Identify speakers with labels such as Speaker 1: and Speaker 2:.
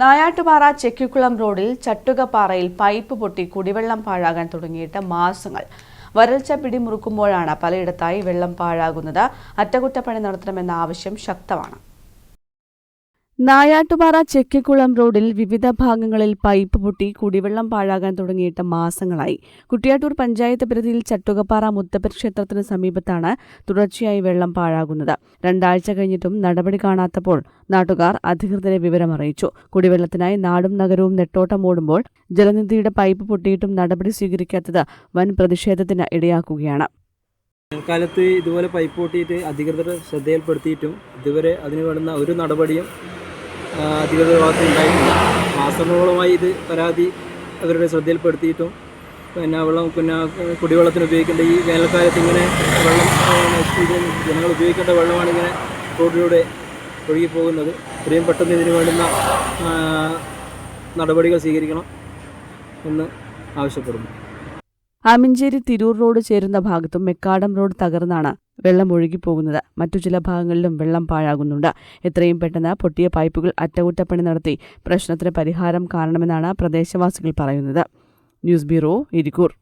Speaker 1: നായാട്ടുപാറ ചെക്കിക്കുളം റോഡിൽ ചട്ടുകപ്പാറയിൽ പൈപ്പ് പൊട്ടി കുടിവെള്ളം പാഴാകാൻ തുടങ്ങിയിട്ട് മാസങ്ങൾ. വരൾച്ച പിടിമുറുക്കുമ്പോഴാണ് പലയിടത്തായി വെള്ളം പാഴാകുന്നത്. അറ്റകുറ്റപ്പണി നടത്തണമെന്ന ആവശ്യം ശക്തമാണ്. നായാട്ടുപാറ ചെക്കിക്കുളം റോഡിൽ വിവിധ ഭാഗങ്ങളിൽ പൈപ്പ് പൊട്ടി കുടിവെള്ളം പാഴാകാൻ തുടങ്ങിയിട്ട് മാസങ്ങളായി. കുട്ടിയാട്ടൂർ പഞ്ചായത്ത് പരിധിയിൽ ചട്ടുകപ്പാറ മുത്തപ്പൻ ക്ഷേത്രത്തിന് സമീപത്താണ് തുടർച്ചയായി വെള്ളം പാഴാകുന്നത്. രണ്ടാഴ്ച കഴിഞ്ഞിട്ടും നടപടി കാണാത്തപ്പോൾ നാട്ടുകാർ അധികൃതരെ വിവരമറിയിച്ചു. കുടിവെള്ളത്തിനായി നാടും നഗരവും നെട്ടോട്ടം ഓടുമ്പോൾ ജലനിധിയുടെ പൈപ്പ് പൊട്ടിയിട്ടും നടപടി സ്വീകരിക്കാത്തത് വൻ പ്രതിഷേധത്തിന് ഇടയാക്കുകയാണ്.
Speaker 2: ഇതുപോലെ പൈപ്പ് പൊട്ടിയിട്ട് അധികൃതർ ശ്രദ്ധയിൽപ്പെടുത്തിയിട്ടും ഇതുവരെ അതിന് വേണ്ടുന്ന ഒരു നടപടിയും അധികൃതരുടെ ഭാഗത്ത് ഉണ്ടായിട്ടില്ല മാസങ്ങളോളമായി ഇത് പരാതി അവരുടെ ശ്രദ്ധയിൽപ്പെടുത്തിയിട്ടും പിന്നെ വെള്ളം പിന്നെ കുടിവെള്ളത്തിന് ഉപയോഗിക്കേണ്ട ഈ വേനൽക്കാലത്ത് ഇങ്ങനെ വെള്ളം ജനങ്ങൾ ഉപയോഗിക്കേണ്ട വെള്ളമാണ് ഇങ്ങനെ റോഡിലൂടെ ഒഴുകിപ്പോകുന്നത്. എത്രയും പെട്ടെന്ന് ഇതിന് വേണ്ടുന്ന നടപടികൾ സ്വീകരിക്കണം എന്ന് ആവശ്യപ്പെടുന്നു.
Speaker 1: ആമിഞ്ചേരി തിരൂർ റോഡ് ചേരുന്ന ഭാഗത്തും മെക്കാടം റോഡ് തകർന്നാണ് വെള്ളം ഒഴുകിപ്പോകുന്നത്. മറ്റു ചില ഭാഗങ്ങളിലും വെള്ളം പാഴാകുന്നുണ്ട്. എത്രയും പെട്ടെന്ന് പൊട്ടിയ പൈപ്പുകൾ അറ്റകുറ്റപ്പണി നടത്തി. പ്രശ്നത്തിന് പരിഹാരം കാണണമെന്നാണ് പ്രദേശവാസികൾ പറയുന്നത്. News bureau Irikkur.